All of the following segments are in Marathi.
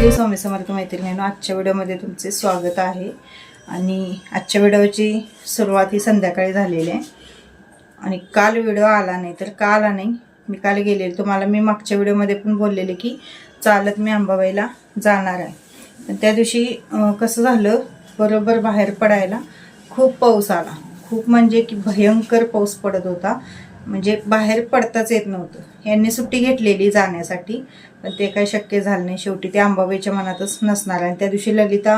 श्री स्वामी समर्थ मैत्रिणीनं आजच्या व्हिडिओमध्ये तुमचे स्वागत आहे. आणि आजच्या व्हिडिओची सुरुवात ही संध्याकाळी झालेली आहे. आणि काल व्हिडिओ आला नाही तर का आला नाही? मी काल गेलेले तुम्हाला मी मागच्या व्हिडिओमध्ये पण बोललेले की चालत मी अंबाबाईला जाणार आहे. पण त्या दिवशी कसं झालं बरोबर बाहेर पडायला खूप पाऊस आला. खूप म्हणजे की भयंकर पाऊस पडत होता. म्हणजे बाहेर पडताच येत नव्हतं. यांनी सुट्टी घेतलेली जाण्यासाठी पण ते काही शक्य झालं नाही शेवटी. ते अंबाबाईच्या मनातच नसणार आणि त्या दिवशी ललिता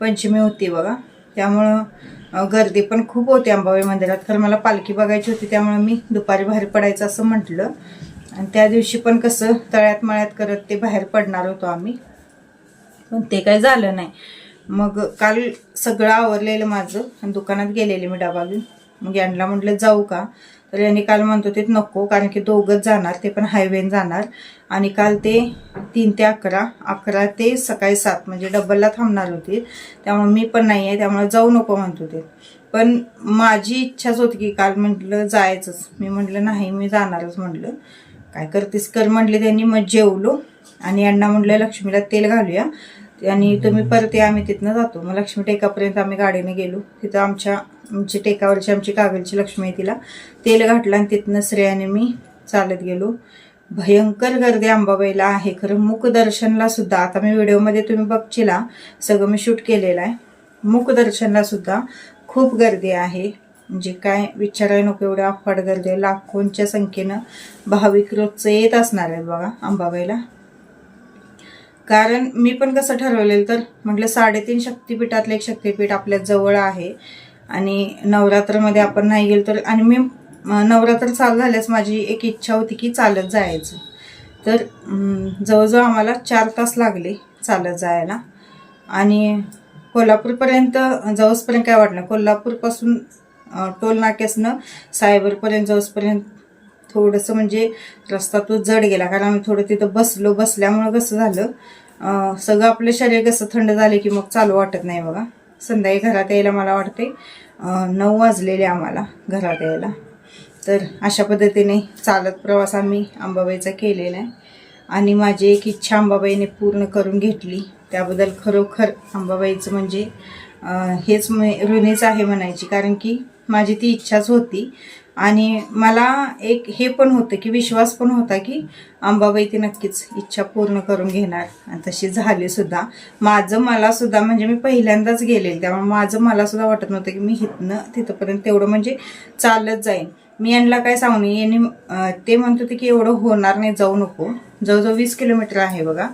पंचमी होती बघा. त्यामुळं गर्दी पण खूप होती अंबाबाई मंदिरात. खरं मला पालखी बघायची होती त्यामुळे मी दुपारी बाहेर पडायचं असं म्हटलं. आणि त्या दिवशी पण कसं तळ्यात मळ्यात करत ते बाहेर पडणार होतो आम्ही. पण ते काय झालं नाही. मग काल सगळं आवरलेलं माझं. आणि दुकानात गेलेले मी डबा घेऊन. मग यांना म्हटलं जाऊ का? तर यांनी काल म्हणतो ते नको कारण की दोघंच जाणार ते पण हायवेन जाणार. आणि काल ते तीन ते अकरा अकरा ते सकाळी सात म्हणजे डबलला थांबणार होते. त्यामुळे मी पण नाही आहे त्यामुळे जाऊ नको म्हणतो ते पण माझी इच्छाच होती की काल म्हटलं जायचंच. मी म्हटलं नाही मी जाणारच म्हटलं. काय करतेस? कर म्हटले त्यांनी मग जेवलो. आणि यांना म्हटलं लक्ष्मीला तेल घालूया. आणि तुम्ही परत या आम्ही तिथनं जातो. मग लक्ष्मी टेकापर्यंत आम्ही गाडीने गेलो. तिथं आमच्या आमची टेकावरची आमची कागलची लक्ष्मी तिला. तेल घातलं आणि तिथनं श्रेयाने मी चालत गेलो. भयंकर गर्दी अंबाबाईला आहे. खरं मुखदर्शनला सुद्धा आता मी व्हिडिओमध्ये तुम्ही बघचिला सगळं मी शूट केलेलं आहे. मुखदर्शनला सुद्धा खूप गर्दी आहे. म्हणजे काय विचारायला नको एवढ्या अफाट गर्दी आहे. लाखोंच्या संख्येनं भाविक रोजचं येत असणार आहेत बघा अंबाबाईला. कारण मी पण कसं ठरवलेलं तर म्हटलं साडेतीन शक्तिपीठातलं एक शक्तिपीठ आपल्या जवळ आहे आणि नवरात्रमध्ये आपण नाही गेलो तर आणि मी नवरात्र चालू झाल्यास माझी एक इच्छा होती की चालत जायचं. तर जवळजवळ आम्हाला चार तास लागले चालत जायला. आणि कोल्हापूरपर्यंत जाऊसपर्यंत काय वाटलं? कोल्हापूरपासून अं, टोल नाक्यासनं सायबरपर्यंत जाऊसपर्यंत थोडंसं म्हणजे रस्ता तो जड गेला. कारण आम्ही थोडं तिथं बसलो बसल्यामुळं कसं झालं सगळं आपलं शरीर कसं थंड झालं की मग चालू वाटत नाही बघा. संध्याकाळी घरात यायला मला वाटते नऊ वाजलेले आम्हाला घरात यायला. तर अशा पद्धतीने चालत प्रवास आम्ही अंबाबाईचा केलेला आहे. आणि माझी एक इच्छा अंबाबाईने पूर्ण करून घेतली. त्याबद्दल खरोखर अंबाबाईचं म्हणजे हेच मी ऋणीच आहे म्हणायची. कारण की माझी ती इच्छाच होती. आणि मला एक हे पण होतं की विश्वास पण होता की अंबाबाई ती नक्कीच इच्छा पूर्ण करून घेणार. आणि तशी झाली सुद्धा. माझं मला सुद्धा म्हणजे मी पहिल्यांदाच गेलेली त्यामुळे माझं मला सुद्धा वाटत नव्हतं की मी इथनं तिथंपर्यंत तेवढं म्हणजे चालत जाईन. मी यांना काय सांगू नये यांनी ते म्हणत होते की एवढं होणार नाही जाऊ नको. जवळजवळ वीस किलोमीटर आहे बघा.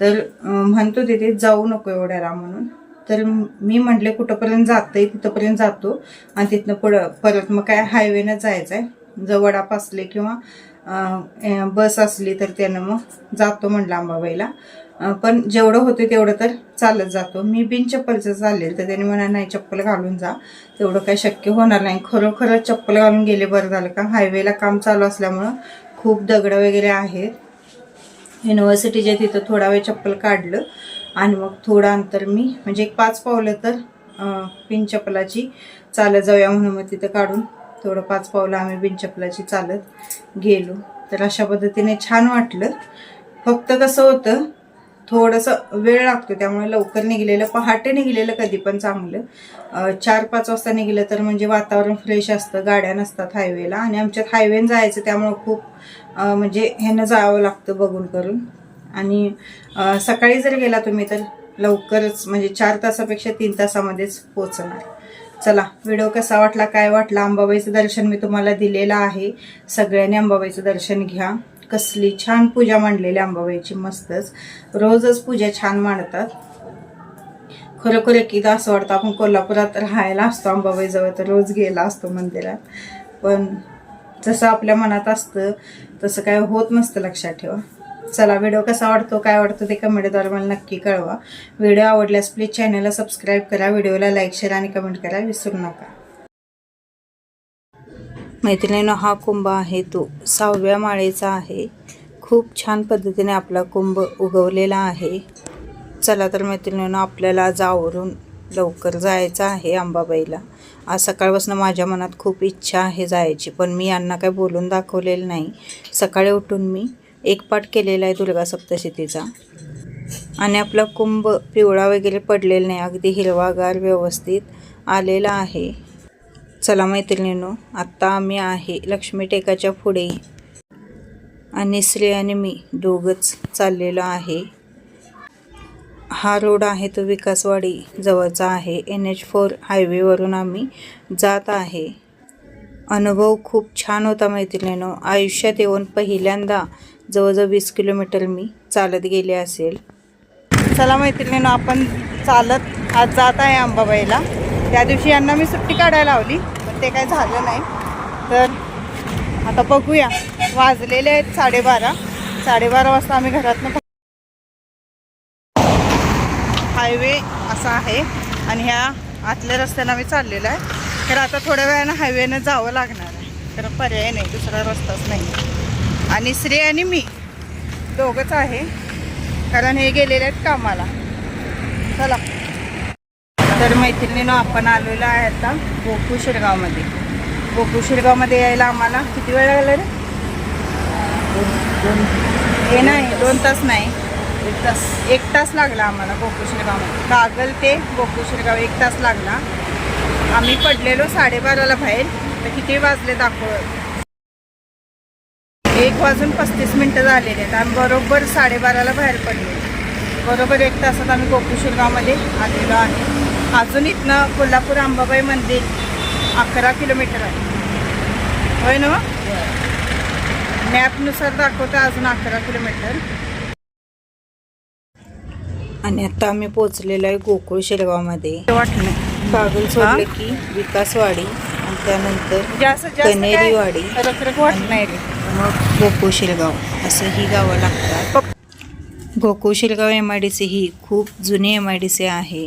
तर म्हणत होते ते जाऊ नको एवढ्याला म्हणून तर मी म्हटले कुठंपर्यंत जातंय तिथंपर्यंत जातो. आणि तिथनं पुढं परत मग काय हायवेनं जायचं आहे जर वडाप असले किंवा बस असली तर त्यानं मग जातो म्हटलं अंबाबाईला. पण जेवढं होतं तेवढं तर चालत जातो. मी बिन चप्पलचं चाललेलं तर त्याने म्हणा नाही चप्पल घालून जा. तेवढं काही शक्य होणार नाही. खरोखरच चप्पल घालून गेले बरं झालं. का हायवेला काम चालू असल्यामुळं खूप दगडं वगैरे आहेत. युनिव्हर्सिटीच्या तिथं थोडा वेळ चप्पल काढलं. आणि मग थोडं अंतर मी म्हणजे एक पाच पावलं तर अं, चालत जाऊया म्हणून मग तिथं काढून थोडं पाच पावलं आम्ही बिन चालत गेलो. तर अशा पद्धतीने छान वाटलं. फक्त कसं होतं थोडंसं वेळ लागतो त्यामुळे लवकर निघलेलं पहाटे निघलेलं कधी पण चांगलं. चार पाच वाजता निघलं तर म्हणजे वातावरण फ्रेश असतं गाड्या नसतात हायवेला. आणि आमच्यात हायवेनं जायचं त्यामुळं खूप म्हणजे ह्यानं जावं लागतं बघून करून. आणि सकाळी जर गेला तुम्ही तर लवकरच म्हणजे चार तासापेक्षा तीन तासामध्येच पोचणार चला व्हिडिओ कसा वाटला काय वाटला अंबाबाईचं दर्शन मी तुम्हाला दिलेलं आहे. सगळ्यांनी अंबाबाईचं दर्शन घ्या. कसली छान पूजा मांडलेली अंबाबाईची मस्तच. रोजच पूजा छान मांडतात. खरोखर एकदा असं वाटतं आपण कोल्हापुरात राहायला असतो अंबाबाईजवळ तर रोज गेला असतो मंदिरात. पण जसं आपल्या मनात असतं तसं काय होत नसतं लक्षात ठेवा. चला व्हिडिओ कसा वाटतो काय वाटतो ते कमेंटद्वारे मला नक्की कळवा. व्हिडिओ आवडल्यास प्लीज चॅनलला सबस्क्राईब करा व्हिडिओला लाईक शेअर आणि कमेंट करा विसरू नका. मैत्रिणीनं हा कुंभ आहे तो सहाव्या माळेचा आहे. खूप छान पद्धतीने आपला कुंभ उगवलेला आहे. चला तर मैत्रिणीनं आपल्याला आज आवरून लवकर जायचं आहे अंबाबाईला. आज सकाळपासून माझ्या मनात खूप इच्छा आहे जायची पण मी यांना काय बोलून दाखवलेलं नाही. सकाळी उठून मी एक पाठ केलेला आहे दुर्गा सप्तशतीचा. आणि आपला कुंभ पिवळा वगैरे पडलेला नाही अगदी हिरवागार व्यवस्थित आलेला आहे. चला मैत्रिणींनो आत्ता आम्ही आहे लक्ष्मी टेकाच्या पुढे आणि श्री आणि मी दोघंच चाललेलो आहे. हा रोड आहे तो विकासवाडी जवळचा आहे. एन एच फोर हायवेवरून आम्ही जात आहे. अनुभव खूप छान होता मैत्रिणीनो. आयुष्यात येऊन पहिल्यांदा जवळजवळ वीस किलोमीटर मी चालत गेले असेल. चला मैत्रिणीनं आपण चालत आज जात आहे अंबाबाईला. त्या दिवशी यांना मी सुट्टी काढायला लावली पण ते काय झालं नाही. तर आता बघूया. वाजलेले आहेत साडेबारा. साडेबारा वाजता आम्ही घरातनं हायवे असा आहे आणि ह्या आतल्या रस्त्यानं आम्ही चाललेलो आहे. तर आता थोड्या वेळानं हायवेनं जावं लागणार आहे. तर पर्याय नाही दुसरा रस्ताच नाही. आणि श्री आणि मी दोघंच आहे. कारण हे गेलेले आहेत कामाला. चला. तर मैत्रिणीनं आपण आलेलो आहे आता गोकू शिरगावमध्ये. गोकू शिरगावमध्ये यायला आम्हाला किती वेळ लागला रे? हे नाही दोन तास नाही. एक तास. एक तास लागला आम्हाला गोकू शिरगावमध्ये. कागल ते गोकू शिरगाव एक तास लागला. आम्ही पडलेलो साडेबाराला बाहेर. तर किती वाजले दाखव एक वाजून पस्तीस मिनटं झालेले आहेत आम्ही बरोबर साडेबाराला बाहेर पडले. बरोबर एक तासात आम्ही गोकू शिरगावमध्ये आलेलो आहे. अजून इथनं कोल्हापूर अंबाबाई मंदिर अकरा किलोमीटर आहे. होय ना मॅपनुसार दाखवतं अजून अकरा किलोमीटर. आणि आता आम्ही पोहोचलेलो आहे गोकुळ शिरगावमध्ये वाटलं कागल सोडलं की विकासवाडी आणि त्यानंतर कनेरीवाडी. वाट नाही मग गोकुळ शिरगाव असं ही गावं लागतात. Gokulshirgaon M I D C ही खूप जुनी एम आय डी सी आहे.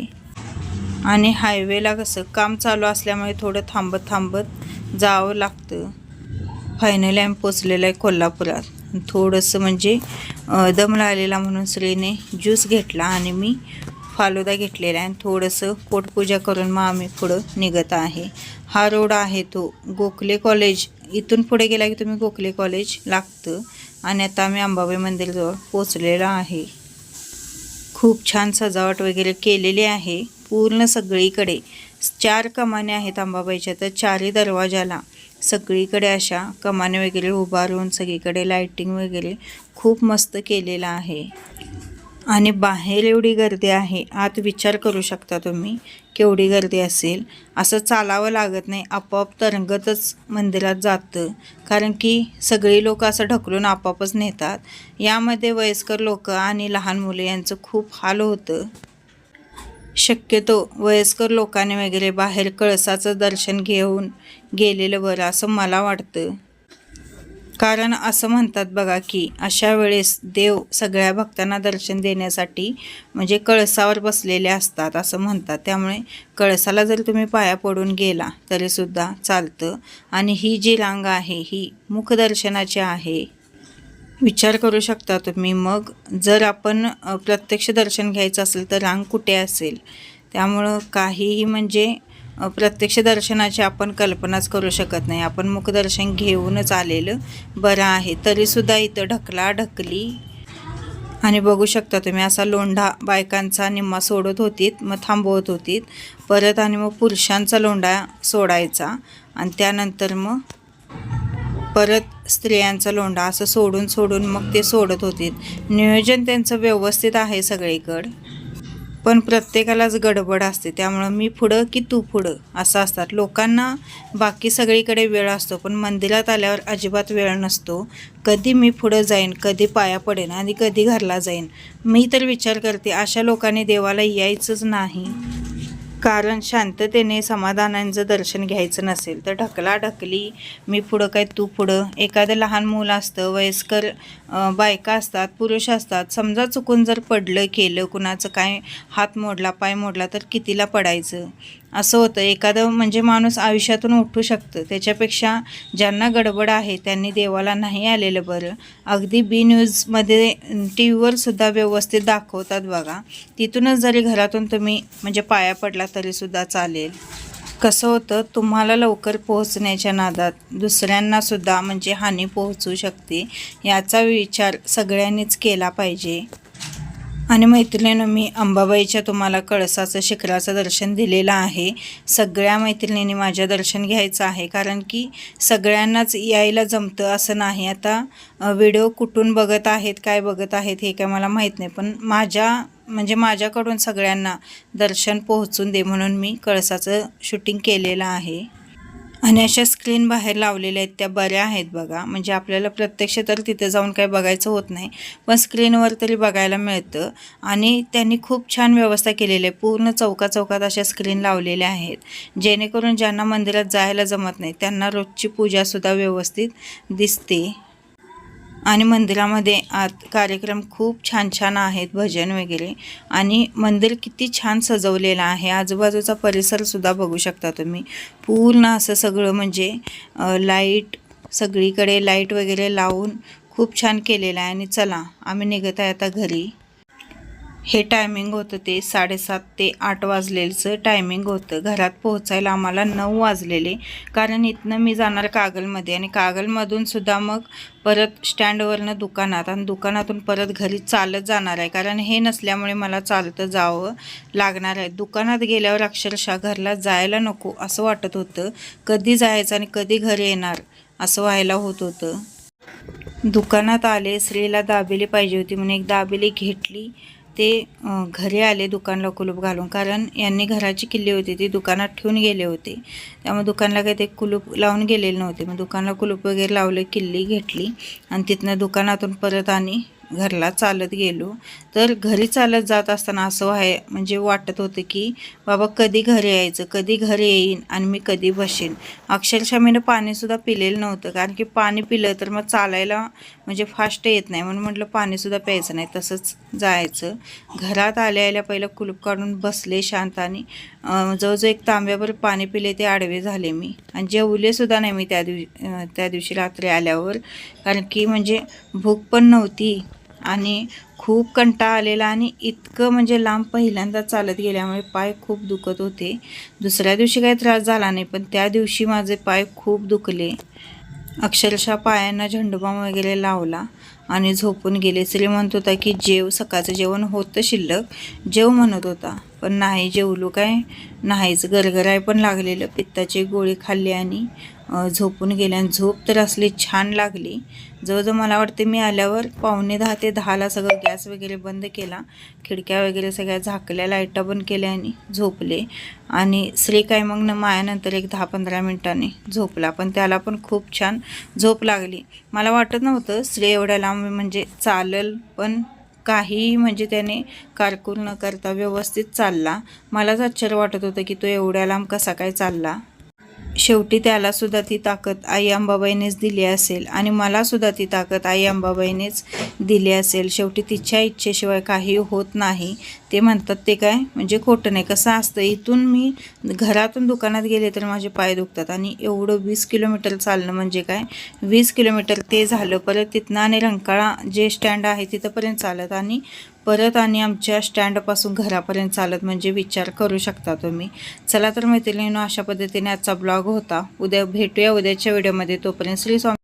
आणि हायवेला कसं काम चालू असल्यामुळे थोडं थांबत थांबत जावं लागतं. फायनली आम्ही पोचलेलं आहे कोल्हापुरात. थोडंसं म्हणजे दम लागलेला म्हणून श्रीने ज्यूस घेतला आणि मी फालुदा घेतलेला आहे. आणि थोडंसं पोटपूजा करून मग आम्ही पुढं निघत आहे. हा रोड आहे तो गोखले कॉलेज इथून पुढे गेला की तुम्ही गोखले कॉलेज लागतं. आणि आता आम्ही अंबाबाई मंदिरजवळ पोचलेलो आहे. खूप छान सजावट वगैरे केलेली आहे. पूर्ण सगळीकडे चार कमाने आहेत अंबाबाईच्या. तर चारही दरवाजाला सगळीकडे अशा कमाने वगैरे उभारून सगळीकडे लाईटिंग वगैरे खूप मस्त केलेलं आहे. आणि बाहेर एवढी गर्दी आहे आत विचार करू शकता तुम्ही केवढी गर्दी असेल. असं चालावं लागत नाही आपोआप तरंगतच मंदिरात जातं. कारण की सगळी लोक असं ढकलून आपोआपच नेतात. यामध्ये वयस्कर लोक आणि लहान मुले यांचं खूप हाल होतं. शक्यतो वयस्कर लोकांनी वगैरे बाहेर कळसाचं दर्शन घेऊन गेलेलं बरं असं मला वाटतं. कारण असं म्हणतात बघा की अशा वेळेस देव सगळ्या भक्तांना दर्शन देण्यासाठी म्हणजे कळसावर बसलेले असतात असं म्हणतात. त्यामुळे कळसाला जर तुम्ही पाया पडून गेला तरीसुद्धा चालतं. आणि ही जी रांग आहे ही मुखदर्शनाची आहे. विचार करू शकता तुम्ही मग जर आपण प्रत्यक्ष दर्शन घ्यायचं असेल तर रांग कुठे असेल? त्यामुळं काहीही म्हणजे प्रत्यक्ष दर्शनाची आपण कल्पनाच करू शकत नाही. आपण मुखदर्शन घेऊनच आलेलं. बरं आहे. तरीसुद्धा इथं ढकला ढकली. आणि बघू शकता तुम्ही असा लोंढा बायकांचा निम्मा सोडत होतीत मग थांबवत होतीत. परत आणि मग पुरुषांचा लोंढा सोडायचा. आणि त्यानंतर मग परत स्त्रियांचा लोंढा असं सोडून सोडून मग ते सोडत होतीत. नियोजन त्यांचं व्यवस्थित आहे सगळीकडं. पण प्रत्येकालाच गडबड असते. त्यामुळं मी पुढं की तू पुढं असं असतात. लोकांना बाकी सगळीकडे वेळ असतो पण मंदिरात आल्यावर अजिबात वेळ नसतो. कधी मी पुढं जाईन कधी पाया पडेन आणि कधी घरला जाईन. मी तर विचार करते अशा लोकांनी देवाला यायचंच नाही. कारण शांततेने समाधानांचं दर्शन घ्यायचं नसेल तर ढकला ढकली मी पुढं काय तू पुढं. एखादं लहान मुलं असतं वयस्कर बायका असतात पुरुष असतात समजा चुकून जर पडलं केलं कुणाचं काय हात मोडला पाय मोडला तर कितीला पडायचं? असं होतं. एखादं म्हणजे माणूस आयुष्यातून उठू शकतं. त्याच्यापेक्षा ज्यांना गडबड आहे त्यांनी देवाला नाही आलेलं बरं. अगदी बी न्यूजमध्ये टी व्हीवर सुद्धा व्यवस्थित दाखवतात बघा. तिथूनच जरी घरातून तुम्ही म्हणजे पाया पडला तरीसुद्धा चालेल. कसं होतं तुम्हाला लवकर पोहोचण्याच्या नादात दुसऱ्यांनासुद्धा म्हणजे हानी पोहोचू शकते याचा विचार सगळ्यांनीच केला पाहिजे. आणि मैत्रिणीनं मी अंबाबाईच्या तुम्हाला कळसाचं शिखराचं दर्शन दिलेलं आहे. सगळ्या मैत्रिणींनी माझ्या दर्शन घ्यायचं आहे. कारण की सगळ्यांनाच यायला जमतं असं नाही. आता व्हिडिओ कुठून बघत आहेत काय बघत आहेत हे काय मला माहीत नाही. पण माझ्या म्हणजे माझ्याकडून सगळ्यांना दर्शन पोहोचून दे म्हणून मी कळसाचं शूटिंग केलेलं आहे. आणि अशा स्क्रीन बाहेर लावलेल्या आहेत त्या बऱ्या आहेत बघा. म्हणजे आपल्याला प्रत्यक्ष तर तिथे जाऊन काही बघायचं होत नाही पण स्क्रीनवर तरी बघायला मिळतं. आणि त्यांनी खूप छान व्यवस्था केलेली आहे. पूर्ण चौका चौकात अशा स्क्रीन लावलेल्या आहेत. जेणेकरून ज्यांना मंदिरात जायला जमत नाही त्यांना रोजची पूजासुद्धा व्यवस्थित दिसते. आणि मंदिरामध्ये आत कार्यक्रम खूप छान छान आहेत भजन वगैरे. आणि मंदिर किती छान सजवलेलं आहे. आजूबाजूचा परिसरसुद्धा बघू शकता तुम्ही. पूर्ण असं सगळं म्हणजे लाइट सगळीकडे लाइट वगैरे लावून खूप छान केलेलं आहे. आणि चला आम्ही निघत आहे आता घरी. हे टायमिंग होतं ते साडेसात ते आठ वाजलेलंचं टायमिंग होतं. घरात पोहोचायला आम्हाला नऊ वाजलेले. कारण इथनं मी जाणार कागलमध्ये आणि कागलमधून सुद्धा मग परत स्टँडवरनं दुकानात आणि दुकानातून परत घरी चालत जाणार आहे. कारण हे नसल्यामुळे मला चालतं जावं लागणार आहे. दुकानात गेल्यावर अक्षरशः घरला जायला नको असं वाटत होतं. कधी जायचं आणि कधी घरी येणार असं व्हायला होत होतं. दुकानात आले स्त्रीला दाबेली पाहिजे होती म्हणून एक दाबेली घेतली. ते घरी आले दुकानला कुलूप घालून. कारण यांनी घराची किल्ली होती ती दुकानात ठेवून गेले होते. त्यामुळे दुकानला काही ते कुलूप लावून गेलेले नव्हते. मग दुकानला कुलूप वगैरे लावले किल्ली घेतली. आणि तिथनं दुकानातून परत आणि घरला चालत गेलो. तर घरी चालत जात असताना असं व्हाय म्हणजे वाटत होतं की बाबा कधी घरी यायचं कधी घरी येईन आणि मी कधी बसेन. अक्षरशः मीनं पाणीसुद्धा पिलेलं नव्हतं कारण की पाणी पिलं तर मग चालायला म्हणजे फास्ट येत नाही. म्हणून म्हटलं पाणीसुद्धा प्यायचं नाही तसंच जायचं. घरात आल्या आल्या पहिलं कुलूप काढून बसले शांत आणि जवळजवळ एक तांब्याभर पाणी पिले ते आडवे झाले मी. आणि जेवलेसुद्धा नाही मी त्या दिवशी त्या दिवशी रात्री आल्यावर. कारण की म्हणजे भूक पण नव्हती. आणि खूप कंटाळा आलेला आणि इतकं म्हणजे लांब पहिल्यांदा चालत गेल्यामुळे पाय खूप दुखत होते. दुसऱ्या दिवशी काही त्रास झाला नाही पण त्या दिवशी माझे पाय खूप दुखले. अक्षरशः पायांना झेंडूबाम वगैरे लावला आणि झोपून गेले. श्री म्हणत होता की जेव सकाळचं जेवण होतं शिल्लक जेव म्हणत होता. पण नाही जेवलो काय. नाहीच गरगराय पण लागलेलं. पित्ताची गोळी खाल्ली आणि झोपून गेले आणि झोप तर असली छान लागली. जवळजवळ मला वाटते मी आल्यावर पावणे दहा ते दहाला सगळं गॅस वगैरे बंद केला. खिडक्या वगैरे सगळ्या झाकल्या लाईटा बंद केल्या आणि झोपले. आणि श्री काय मग न मायानंतर एक दहा पंधरा मिनिटांनी झोपला. पण त्याला पण खूप छान झोप लागली. मला वाटत नव्हतं श्री एवढ्या लांब म्हणजे चालल पण काहीही म्हणजे त्याने कारकूर न करता व्यवस्थित चालला. मलाच आश्चर्य वाटत होतं की तो एवढ्या लांब कसा काय चालला. शेवटी त्याला सुद्धा ती ताकद आई अंबाबाईनेच दिली असेल आणि मला सुद्धा ती ताकद आई अंबाबाईनेच दिली असेल. शेवटी तिच्या इच्छेशिवाय काही होत नाही. ते म्हणतात ते काय? म्हणजे खोटं नाही. कसं असतं? इथून मी घरातून दुकानात गेले तर माझे पाय दुखतात आणि एवढं वीस किलोमीटर चालणं म्हणजे काय? वीस किलोमीटर ते झालं परत तिथनं आणि रंकाळा जे स्टँड आहे तिथंपर्यंत चालत आणि परत आणि आमच्या स्टँडपासून घरापर्यंत चालत म्हणजे विचार करू शकता तुम्ही. चला तर मैत्रिणींनो अशा पद्धतीने आजचा ब्लॉग होता. उद्या भेटूया उद्याच्या व्हिडिओमध्ये. तोपर्यंत श्री स्वामी